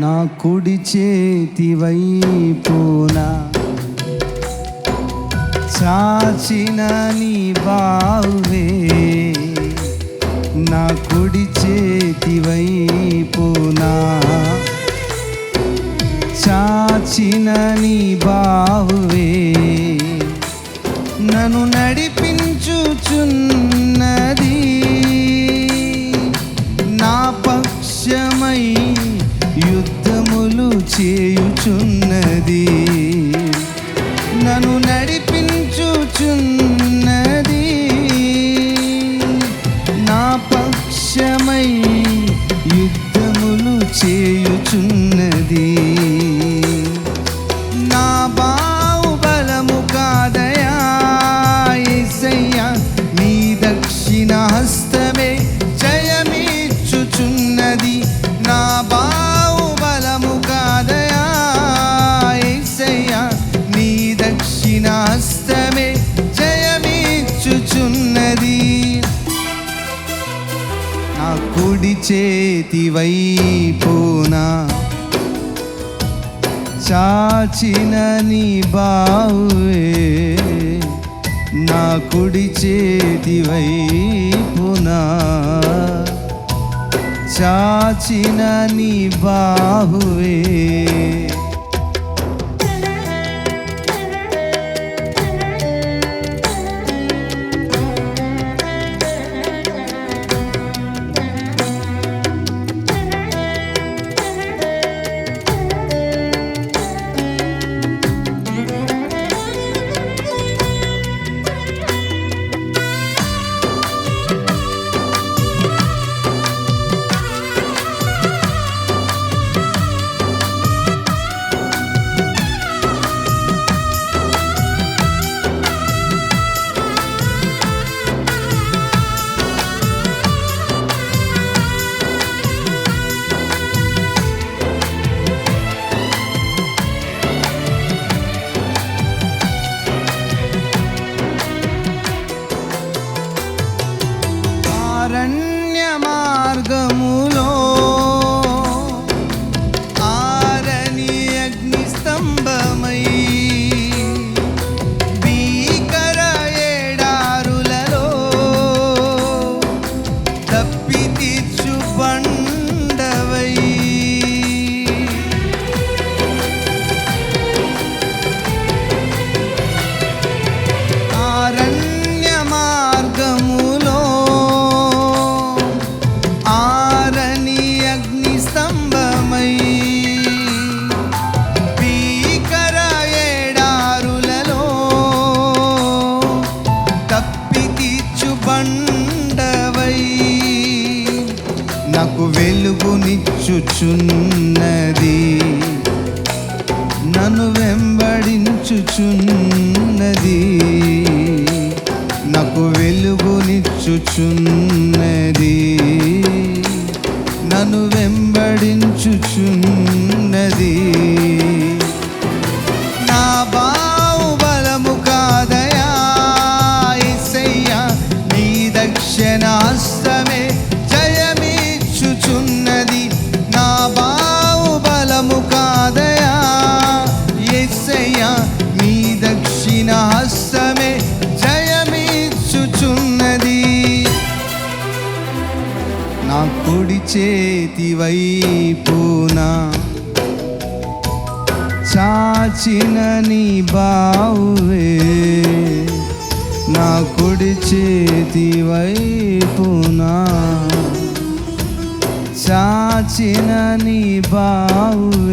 నా కుడి చేతి వైపునా చాచిన నీ బావే నా కుడి చేతి వైపునా చాచిన నీ బావే నన్ను నడిపించుచున్న చేయుచున్నది. ఉన్నది. నా కుడి చేతి వైపున చాచిన నీ బావే నా కుడి చేతి వైపునా చాచిన నీ బాహువే వెలుగునిచ్చుచున్నది కుడి చేతి వైపునా చాచిన నీ బావే నా కుడి చేతి వైపునా చాచిన నీ బావే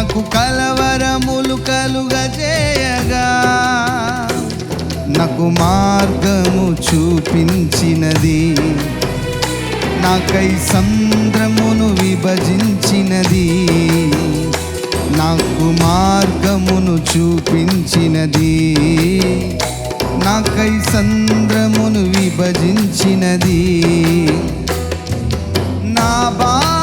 నాకు కలవరములు కలుగ చేయగా నాకు మార్గము చూపించినది. నాకై సంద్రమును విభజించినది. నాకు మార్గమును చూపించినది. నాకై సంద్రమును విభజించినది. నా బా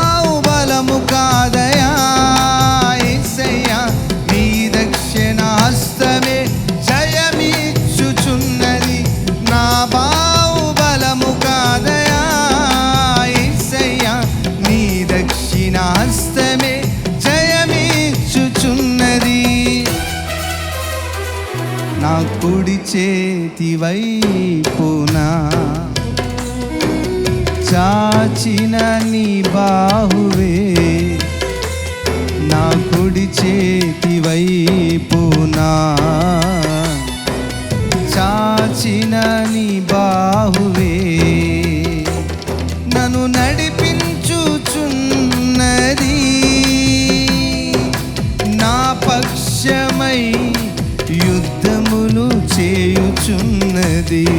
చేతివైపున చాచిన నీ బాహువే నా కుడి చే tragedy